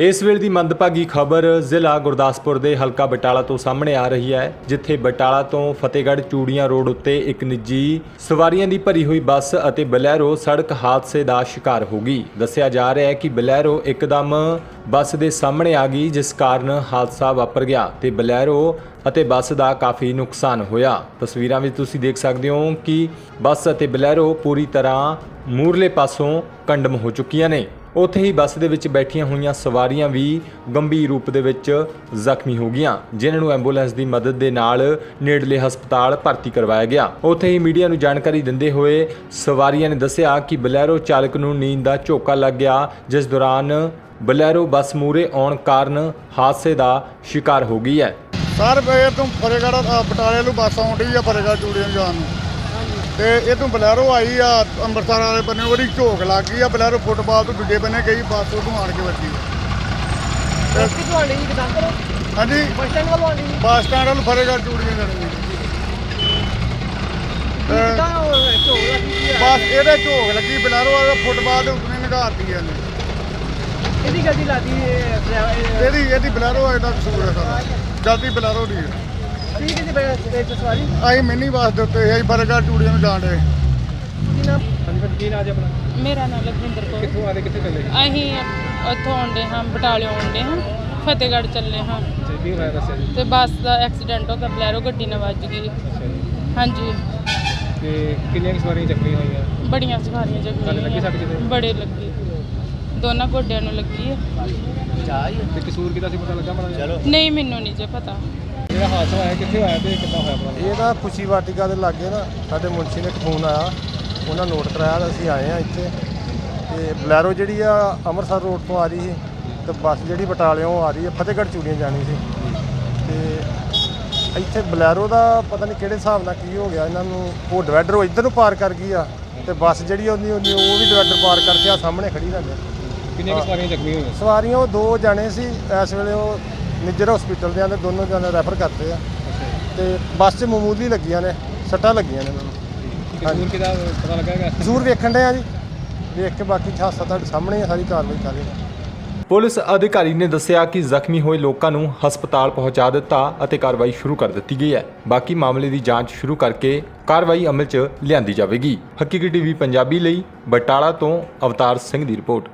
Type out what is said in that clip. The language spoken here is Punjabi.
ਇਸ ਵੇਲੇ ਦੀ ਮੰਦਭਾਗੀ ਖਬਰ ਜ਼ਿਲ੍ਹਾ ਗੁਰਦਾਸਪੁਰ ਦੇ ਹਲਕਾ ਬਟਾਲਾ ਤੋਂ ਸਾਹਮਣੇ ਆ ਰਹੀ ਹੈ, ਜਿੱਥੇ ਬਟਾਲਾ ਤੋਂ ਫਤਿਹਗੜ੍ਹ ਚੂੜੀਆਂ ਰੋਡ ਉੱਤੇ ਇੱਕ ਨਿੱਜੀ ਸਵਾਰੀਆਂ ਦੀ ਭਰੀ ਹੋਈ ਬੱਸ ਅਤੇ ਬਲੈਰੋ ਸੜਕ ਹਾਦਸੇ ਦਾ ਸ਼ਿਕਾਰ ਹੋ ਗਈ। ਦੱਸਿਆ ਜਾ ਰਿਹਾ ਹੈ ਕਿ ਬਲੈਰੋ ਇੱਕਦਮ ਬੱਸ ਦੇ ਸਾਹਮਣੇ ਆ ਗਈ, ਜਿਸ ਕਾਰਨ ਹਾਦਸਾ ਵਾਪਰ ਗਿਆ ਤੇ ਬਲੈਰੋ ਅਤੇ ਬੱਸ ਦਾ ਕਾਫੀ ਨੁਕਸਾਨ ਹੋਇਆ। ਤਸਵੀਰਾਂ ਵਿੱਚ ਤੁਸੀਂ ਦੇਖ ਸਕਦੇ ਹੋ ਕਿ ਬੱਸ ਅਤੇ ਬਲੈਰੋ ਪੂਰੀ ਤਰ੍ਹਾਂ ਮੂਰਲੇ ਪਾਸੋਂ ਕੰਡਮ ਹੋ ਚੁੱਕੀਆਂ ਨੇ। ਉੱਥੇ ਹੀ ਬੱਸ ਦੇ ਵਿੱਚ ਬੈਠੀਆਂ ਹੋਈਆਂ ਸਵਾਰੀਆਂ ਵੀ ਗੰਭੀਰ ਰੂਪ ਦੇ ਵਿੱਚ ਜ਼ਖਮੀ ਹੋ ਗਈਆਂ, ਜਿਨ੍ਹਾਂ ਨੂੰ ਐਂਬੂਲੈਂਸ ਦੀ ਮਦਦ ਦੇ ਨਾਲ ਨੇੜਲੇ ਹਸਪਤਾਲ ਭਰਤੀ ਕਰਵਾਇਆ ਗਿਆ। ਉੱਥੇ ਹੀ ਮੀਡੀਆ ਨੂੰ ਜਾਣਕਾਰੀ ਦਿੰਦੇ ਹੋਏ ਸਵਾਰੀਆਂ ਨੇ ਦੱਸਿਆ ਕਿ ਬਲੈਰੋ ਚਾਲਕ ਨੂੰ ਨੀਂਦ ਦਾ ਝੋਕਾ ਲੱਗ ਗਿਆ, ਜਿਸ ਦੌਰਾਨ ਬਲੈਰੋ ਬੱਸ ਮੂਰੇ ਆਉਣ ਕਾਰਨ ਹਾਦਸੇ ਦਾ ਸ਼ਿਕਾਰ ਹੋ ਗਈ ਹੈ। ਸਰ ਇਹ ਤੋਂ ਫਰੇਗੜ ਬਟਾਲੇ ਨੂੰ ਬੱਸ ਆਉਂਦੀ ਆ ਫਰੇਗੜ ਚੂੜੀਆਂ ਜਾਣ ਨੂੰ। ਤੇ ਇਹ ਤੋਂ ਬਲੈਰੋ ਆਈ ਆ ਅੰਮ੍ਰਿਤਸਰ ਵਾਲੇ ਬੰਨੇ ਉਹਦੀ ਝੋਕ ਲੱਗ ਗਈ ਆ ਬਲੈਰੋ ਫੁੱਟਬਾਲ ਤੋਂ ਦੂਜੇ ਬੰਨੇ ਗਈ ਬੱਸ ਉਹਨੂੰ ਆਣ ਕੇ ਵੱਜੀ ਕਿੱਥੋਂ ਆਣੀ ਜੀ ਕਿਦਾਂ ਕਰੋ ਹਾਂਜੀ? ਬੱਸ ਸਟੈਂਡ ਵੱਲੋਂ ਆਣੀ ਬੱਸ ਸਟੈਂਡ ਨੂੰ ਫਰੇਗੜ ਚੂੜੀਆਂ ਜਾਣੀ ਬੱਸ ਇਹਦੇ ਝੋਕ ਲੱਗੀ ਬਲੈਰੋ ਵਾਲੇ ਫੁੱਟਬਾਲ ਦੇ ਉੱਤੇ ਨਿਗਾਰਤੀ ਇਹਨੇ। ਇਹਦੀ ਗੱਡੀ ਲਾਦੀ ਇਹਦੀ ਇਹਦੀ ਬਲੈਰੋ ਇਹਦਾ ਕਸੂਰ ਹੈ ਸਾਰਾ। ਜਲਦੀ ਬਲੈਰੋ ਦੀ ਹੈ। ਹੈ ਜੀ ਬੈ ਸਵਾਰੀ? ਅਸੀਂ ਮਿੰਨੀ ਬੱਸ ਦੇ ਉੱਤੇ ਅਸੀਂ ਫਰੇਗੜ ਚੂੜੀਆਂ ਨੂੰ ਜਾਣ ਡੇ ਕੀ ਨਾਮ? ਹਾਂਜੀ ਫਿਰ ਕੀ ਨਾਮ ਜੀ ਆਪਣਾ? ਮੇਰਾ ਨਾਮ ਲਖਵਿੰਦਰ ਕੌਰ। ਕਿੱਥੋਂ ਆਦੇ ਕਿੱਥੇ ਚੱਲੇ? ਜੀ ਅਸੀਂ ਉੱਥੋਂ ਆਉਂਦੇ ਹਾਂ ਬਟਾਲੇ ਆਉਂਦੇ ਹਾਂ ਫਤਿਹਗੜ੍ਹ ਚੱਲੇ ਹਾਂ। ਅੱਛਾ ਕੀ ਹੋਇਆ ਦੱਸਿਆ ਜੀ? ਤੇ ਬੱਸ ਦਾ ਐਕਸੀਡੈਂਟ ਹੋ ਗਿਆ ਬਲੈਰੋ ਗੱਡੀ ਨਾਲ ਵੱਜ ਗਈ। ਹਾਂਜੀ। ਤੇ ਕਿੰਨੀਆਂ ਕੁ ਸਵਾਰੀਆਂ ਚੱਕੀਆਂ ਹੋਈਆਂ? ਬੜੀਆਂ ਸਵਾਰੀਆਂ ਤੁਹਾਨੂੰ ਲੱਗੀ ਸੱਟ ਕਿਤੇ? ਬੜੇ ਲੱਗੀ। ਦੋਨਾਂ ਗੋਡਿਆਂ ਨੂੰ ਲੱਗੀ ਹੈ। ਤੇ ਕਸੂਰ ਕਿਹਦਾ ਸੀ ਪਤਾ ਲੱਗਾ ਜਿਹਾ? ਨਹੀਂ ਮੈਨੂੰ ਨਹੀਂ ਜੇ ਪਤਾ। ਜਿਹੜਾ ਹਾਦਸਾ ਹੋਇਆ ਕਿੱਥੇ ਹੋਇਆ ਤੇ ਕਿੱਦਾਂ ਹੋਇਆ ਪਤਾ ਇਹ ਨਾ ਖੁਸ਼ੀ ਵਾਟਿਕਾ ਦੇ ਲਾਗੇ ਨਾ ਸਾਡੇ ਮੁਨਸ਼ੀ ਨੇ ਇੱਕ ਫੋਨ ਆਇਆ। ਉਹਨਾਂ ਨੋਟ ਕਰਾਇਆ ਤਾਂ ਅਸੀਂ ਆਏ ਆ ਇੱਥੇ। ਤੇ ਬਲੈਰੋ ਜਿਹੜੀ ਆ ਅੰਮ੍ਰਿਤਸਰ ਰੋਡ ਤੋਂ ਆ ਰਹੀ ਸੀ ਤੇ ਬੱਸ ਜਿਹੜੀ ਬਟਾਲਿਓਂ ਆ ਰਹੀ ਹੈ ਫਤਿਹਗੜ੍ਹ ਚੂੜੀਆਂ ਜਾਣੀ ਸੀ। ਤੇ ਇੱਥੇ ਬਲੈਰੋ ਦਾ ਪਤਾ ਨਹੀਂ ਕਿਹੜੇ ਹਿਸਾਬ ਨਾਲ ਕੀ ਹੋ ਗਿਆ ਇਹਨਾਂ ਨੂੰ ਉਹ ਡਿਵਾਈਡਰ ਉਹ ਇੱਧਰ ਨੂੰ ਪਾਰ ਕਰ ਗਈ ਆ ਤੇ ਬੱਸ ਜਿਹੜੀ ਉਹਦੀ ਉਹਦੀ ਉਹ ਵੀ ਡਿਵਾਈਡਰ ਪਾਰ ਕਰਕੇ ਆ ਸਾਹਮਣੇ ਖੜੀ ਰਹਿ ਗਈ ਕਿੰਨੀਆਂ ਕੁ ਸਵਾਰੀਆਂ ਜ਼ਖਮੀ ਹੋਈਆਂ? ਸਵਾਰੀਆਂ ਉਹ ਦੋ ਜਾਣੇ ਸੀ ਇਸ ਵੇਲੇ ਉਹ ਨਿੱਜਰ ਹਸਪੀਟਲ ਦੇ ਆਂਦੇ ਦੋਨੋਂ ਜਾਣੇ ਰੈਫਰ ਕਰਤੇ ਆ। ਤੇ ਬੱਸ 'ਚ ਮਾਮੂਲੀ ਲੱਗੀਆਂ ਨੇ ਸੱਟਾਂ ਲੱਗੀਆਂ ਨੇ ਉਹਨਾਂ ਨੂੰ ਕਸੂਰ ਕਿਹਦਾ ਪਤਾ ਲੱਗਾ ਹੈਗਾ? ਜ਼ਰੂਰ ਵੇਖਣ ਦੇ ਆ ਜੀ। ਵੇਖ ਕੇ ਬਾਕੀ ਹਾਦਸਾ ਤੁਹਾਡੇ ਸਾਹਮਣੇ ਆ, ਸਾਰੀ ਕਾਰਵਾਈ ਕਰ ਰਹੇ ਪੁਲਿਸ ਅਧਿਕਾਰੀ ਨੇ ਦੱਸਿਆ ਕਿ ਜ਼ਖਮੀ ਹੋਏ ਲੋਕਾਂ ਨੂੰ ਹਸਪਤਾਲ ਪਹੁੰਚਾ ਦਿੱਤਾ ਅਤੇ ਕਾਰਵਾਈ ਸ਼ੁਰੂ ਕਰ ਦਿੱਤੀ ਗਈ ਹੈ। ਬਾਕੀ ਮਾਮਲੇ ਦੀ ਜਾਂਚ ਸ਼ੁਰੂ ਕਰਕੇ ਕਾਰਵਾਈ ਅਮਲ 'ਚ ਲਿਆਂਦੀ ਜਾਵੇਗੀ। ਹਕੀਕੀ ਟੀਵੀ ਪੰਜਾਬੀ ਲਈ ਬਟਾਲਾ ਤੋਂ ਅਵਤਾਰ ਸਿੰਘ ਦੀ ਰਿਪੋਰਟ।